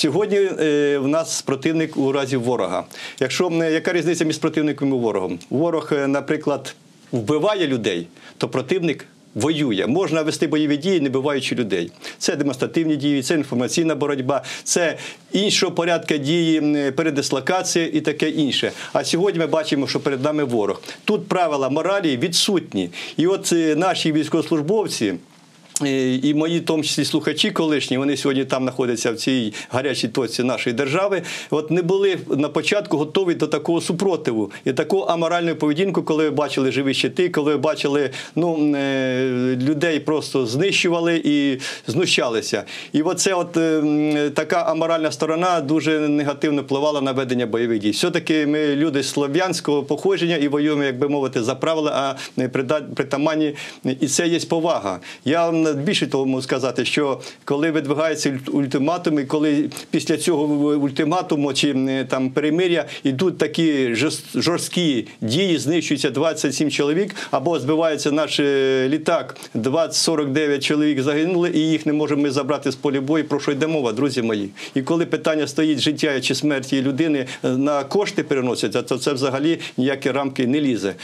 Сьогодні е, в нас противник у разі ворога. Якщо яка різниця між противником і ворогом? Ворог, е, наприклад, вбиває людей, то противник. Воює, можна вести бойові дії, не биваючи людей. Це демонстративні дії, це інформаційна боротьба, це іншого порядку дії, передислокація і таке інше. А сьогодні ми бачимо, що перед нами ворог. Тут правила моралі відсутні. І от е, наші військовослужбовці. Е, І мої, в тому числі слухачі колишні, вони сьогодні там знаходяться в цій гарячій точці нашої держави. От не були на початку готові до такого супротиву і такого аморальної поведінку, коли ви бачили живі щити, коли ви бачили ну, е, людей просто знищували і знущалися. І оце от е, така аморальна сторона дуже негативно впливала на ведення бойових дій. Все-таки ми люди слов'янського походження і воюємо, як би мовити, за правила, а притаманні. І це є повага. Я вам більше того можу сказати, що коли видвигаються ультиматуми, коли після цього ультиматуму чи там перемиря йдуть такі жорсткі дії, знищується 27 чоловік, або збивається наш е, літак, 20-49 чоловік загинули, і їх не можемо ми забрати з поля бою. Про що йде мова, друзі мої? І коли питання стоїть життя чи смерті людини е, на кошти переносяться, то це взагалі ніякі рамки не лізе.